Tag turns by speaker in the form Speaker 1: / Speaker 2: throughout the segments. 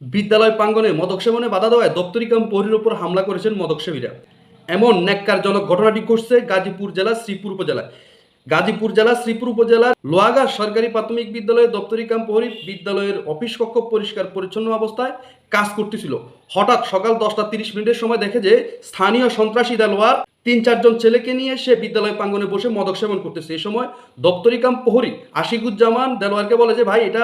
Speaker 1: বিদ্যালয় প্রাঙ্গনে মদক সেবনে বাধা দেওয়ায় দপ্তরি কাম উপর হামলা করেছেন মদক সেবীরা এমন ন্যাক্কারজনক ঘটনাটি ঘটছে গাজীপুর জেলা, শ্রীপুর উপজেলায়। গাজীপুর জেলা, শ্রীপুর উপজেলার লোয়াগা সরকারি প্রাথমিক বিদ্যালয়ে দপ্তরি কাম বিদ্যালয়ের অফিস কক্ষ পরিষ্কার পরিচ্ছন্ন অবস্থায় কাজ করতেছিল। হঠাৎ সকাল দশটা তিরিশ মিনিটের সময় দেখে যে স্থানীয় সন্ত্রাসী দেলোয়ার তিন, চারজন ছেলেকে নিয়ে সে বিদ্যালয় প্রাঙ্গনে বসে মদক সেবন করতেছে। এই সময় দপ্তরি কাম প্রহরী আশিকুজ্জামান দেলোয়ারকে বলে যে, ভাই, এটা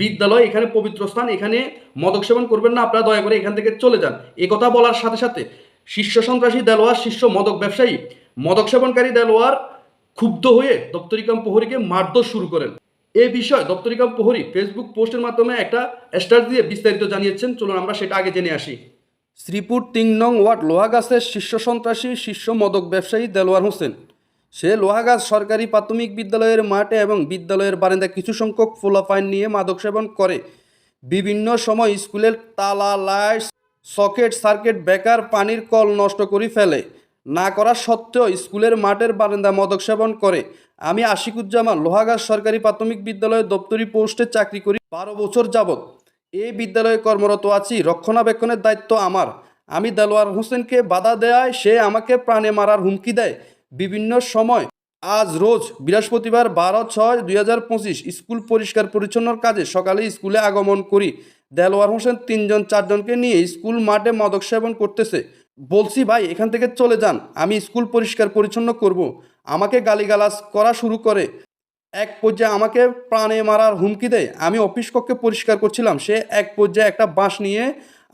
Speaker 1: বিদ্যালয়, এখানে পবিত্র স্থান, এখানে মদক সেবন করবেন না, আপনারা দয়া করে এখান থেকে চলে যান। এ কথা বলার সাথে সাথে শীর্ষ সন্ত্রাসী দেলোয়ার, শীর্ষ মদক ব্যবসায়ী মদক সেবনকারী দেলোয়ার ক্ষুব্ধ হয়ে দপ্তরিকাম প্রহরীকে মারধর শুরু করেন। এ বিষয়ে দপ্তরিকাম প্রহরী ফেসবুক পোস্টের মাধ্যমে একটা স্টার দিয়ে বিস্তারিত জানিয়েছেন। চলুন আমরা সেটা আগে জেনে আসি। শ্রীপুর তিন নং ওয়ার্ড লোহাগাছের শীর্ষ সন্ত্রাসী শীর্ষ মদক ব্যবসায়ী দেলোয়ার হোসেন। সে লোহাগাছ সরকারি প্রাথমিক বিদ্যালয়ের মাঠে এবং বিদ্যালয়ের বারান্দায় কিছু সংখ্যক ফোলাফাইন নিয়ে মাদক সেবন করে। বিভিন্ন সময় স্কুলের তালা লাইট সকেট, সার্কিট, বেকার, পানির কল নষ্ট করে ফেলে। না করা সত্ত্বেও স্কুলের মাঠের বারান্দা মদক সেবন করে। আমি আশিকুজ্জামান, লোহাগাছ সরকারি প্রাথমিক বিদ্যালয়ে দপ্তরি পোস্টে চাকরি করি বারো বছর যাবৎ। এই বিদ্যালয়ে কর্মরত আছি, রক্ষণাবেক্ষণের দায়িত্ব আমার। আমি দেলোয়ার হোসেনকে বাধা দেওয়ায় সে আমাকে প্রাণে মারার হুমকি দেয়। বিভিন্ন সময়, আজ রোজ বৃহস্পতিবার বারো ছয় দুই হাজার পঁচিশ, স্কুল পরিষ্কার পরিচ্ছন্নর কাজে সকালে স্কুলে আগমন করি। দেলোয়ার হোসেন তিনজন চারজনকে নিয়ে স্কুল মাঠে মদক সেবন করতেছে। বলছি, ভাই, এখান থেকে চলে যান। আমি স্কুল পরিষ্কার পরিচ্ছন্ন করব। আমাকে গালিগালাজ করা শুরু করে। এক পর্যায়ে আমাকে প্রাণে মারার হুমকি দেয়। আমি অফিস কক্ষে পরিষ্কার করছিলাম। সে এক পর্যায়ে একটা বাঁশ নিয়ে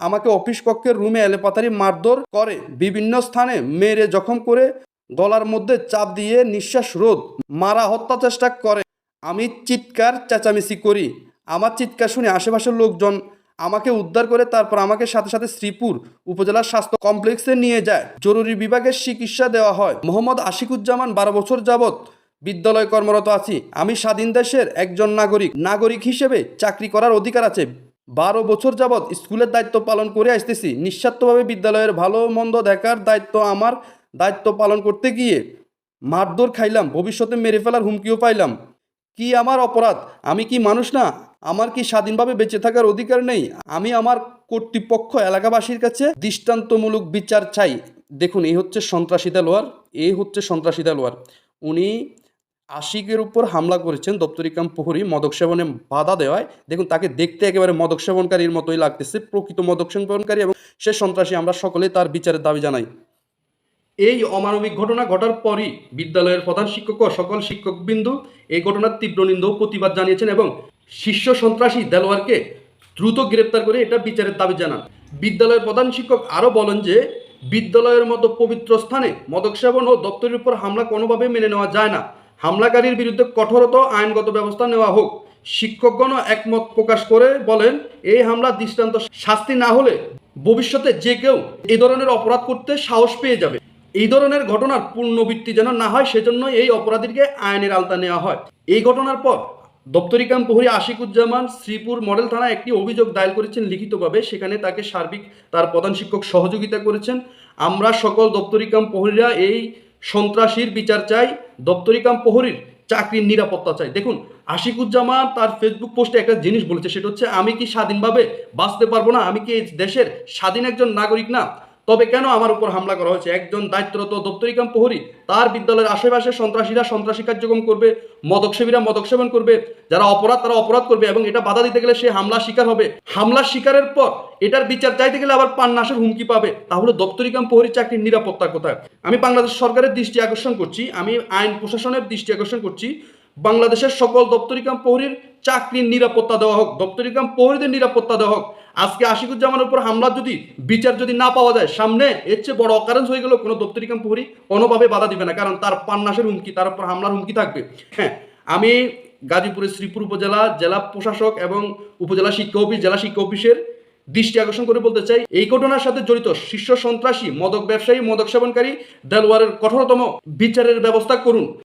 Speaker 1: আমাকে অফিস কক্ষের রুমে এলেপাতারি মারধর করে। বিভিন্ন স্থানে মেরে জখম করে গলার মধ্যে চাপ দিয়ে নিঃশ্বাস রোধ, মারা হত্যা চেষ্টা করে। আমি চিৎকার, চেঁচামেচি করি। আমার চিৎকার শুনে আশেপাশের লোকজন আমাকে উদ্ধার করে, তারপর আমাকে সাথে সাথে শ্রীপুর উপজেলার স্বাস্থ্য কমপ্লেক্সে নিয়ে যায়। জরুরি বিভাগের চিকিৎসা দেওয়া হয়। মোহাম্মদ আশিকুজ্জামান বারো বছর যাবৎ বিদ্যালয়ে কর্মরত আছি। আমি স্বাধীন দেশের একজন নাগরিক। নাগরিক হিসেবে চাকরি করার অধিকার আছে। বারো বছর যাবৎ স্কুলের দায়িত্ব পালন করে আসতেছি। নিঃস্বার্থভাবে বিদ্যালয়ের ভালো মন্দ দেখার দায়িত্ব আমার। দায়িত্ব পালন করতে গিয়ে মারধর খাইলাম। ভবিষ্যতে মেরে ফেলার হুমকিও পাইলাম। কি আমার অপরাধ? আমি কি মানুষ না? আমার কি স্বাধীনভাবে বেঁচে থাকার অধিকার নেই? আমি আমার কর্তৃপক্ষ এলাকাবাসীর কাছে দৃষ্টান্তমূলক বিচার চাই। দেখুন, এই হচ্ছে সন্ত্রাসী দেলোয়ার। এই হচ্ছে সন্ত্রাসী দেলোয়ার। উনি আশিকের উপর হামলা করেছেন দপ্তরিকাম প্রহরী মদক সেবনে বাধা দেওয়ায়। দেখুন, তাকে দেখতে একেবারে মদক সেবনকারীর মতোই লাগতেছে, প্রকৃত মদক সেবনকারী এবং সে সন্ত্রাসী, আমরা সকলেই তার বিচারের দাবি জানাই। এই অমানবিক ঘটনা ঘটার পরই বিদ্যালয়ের প্রধান শিক্ষক ও সকল শিক্ষকবৃন্দু এই ঘটনার তীব্র নিন্দা প্রতিবাদ জানিয়েছেন এবং শীর্ষ সন্ত্রাসী দেলোয়ারকে দ্রুত গ্রেপ্তার করে এটা বিচারের দাবি জানান। বিদ্যালয়ের প্রধান শিক্ষক আরও বলেন যে, বিদ্যালয়ের মতো পবিত্র স্থানে মদক সেবন ও দপ্তরের উপর হামলা কোনোভাবে মেনে নেওয়া যায় না। হামলাকারীর বিরুদ্ধে কঠোরত আইনগত ব্যবস্থা নেওয়া হোক। শিক্ষকগণও একমত প্রকাশ করে বলেন, এই হামলা দৃষ্টান্ত শাস্তি না হলে ভবিষ্যতে যে কেউ এই ধরনের অপরাধ করতে সাহস পেয়ে যাবে। এই ধরনের ঘটনার পুনরাবৃত্তি যেন না হয় সেজন্য এই অপরাধীকে আইনের আলতা নেওয়া হয়। এই ঘটনার পর দপ্তরিকাম প্রহরী আশিকুজ্জামান শ্রীপুর মডেল থানায় একটি অভিযোগ দায়ের করেছেন লিখিতভাবে। সেখানে তাকে সার্বিক, তার প্রধান শিক্ষক সহযোগিতা করেছেন। আমরা সকল দপ্তরিকাম প্রহরীরা এই সন্ত্রাসীর বিচার চাই। দপ্তরিকাম প্রহরীর চাকরির নিরাপত্তা চাই। দেখুন, আশিকুজ্জামান তার ফেসবুক পোস্টে একটা জিনিস বলেছে, সেটা হচ্ছে, আমি কি স্বাধীনভাবে বাঁচতে পারব না? আমি কি এই দেশের স্বাধীন একজন নাগরিক না? তবে কেন আমার উপর হামলা করা হয়েছে? একজন দায়িত্বরত দপ্তরিকাম প্রহরী, তার বিদ্যালয়ের আশেপাশে সন্ত্রাসীরা সন্ত্রাসী কার্যক্রম করবে, মদকসেবীরা মদক সেবন করবে, যারা অপরাধ, তারা অপরাধ করবে এবং এটা বাধা দিতে গেলে সে হামলার শিকার হবে। হামলার শিকারের পর এটার বিচার চাইতে গেলে আবার পান নাশের হুমকি পাবে। তাহলে দপ্তরিকাম প্রহরী চাকরির নিরাপত্তা কোথায়? আমি বাংলাদেশ সরকারের দৃষ্টি আকর্ষণ করছি, আমি আইন প্রশাসনের দৃষ্টি আকর্ষণ করছি। বাংলাদেশের সকল দপ্তরিকাম প্রহরীর চাকরির নিরাপত্তা দেওয়া হোক, দপ্তরিকাম প্রহরীদের নিরাপত্তা দেওয়া হোক। আজকে আশিকুজ্জামানের উপর হামলা যদি, বিচার যদি না পাওয়া যায়, সামনে এর চেয়ে বড় অকারেন্স হয়ে গেলেও কোনো দপ্তরিকাম প্রহরী কোনোভাবে বাধা দিবে না, কারণ তার পান্নাসের হুমকি, তার উপর হামলার হুমকি থাকবে। হ্যাঁ আমি গাজীপুরের শ্রীপুর উপজেলা জেলা প্রশাসক এবং উপজেলা শিক্ষা অফিস জেলা শিক্ষা অফিসের দৃষ্টি আকর্ষণ করে বলতে চাই, এই ঘটনার সাথে জড়িত শীর্ষ সন্ত্রাসী, মদক ব্যবসায়ী, মদক সেবনকারী দেলওয়ারের কঠোরতম বিচারের ব্যবস্থা করুন।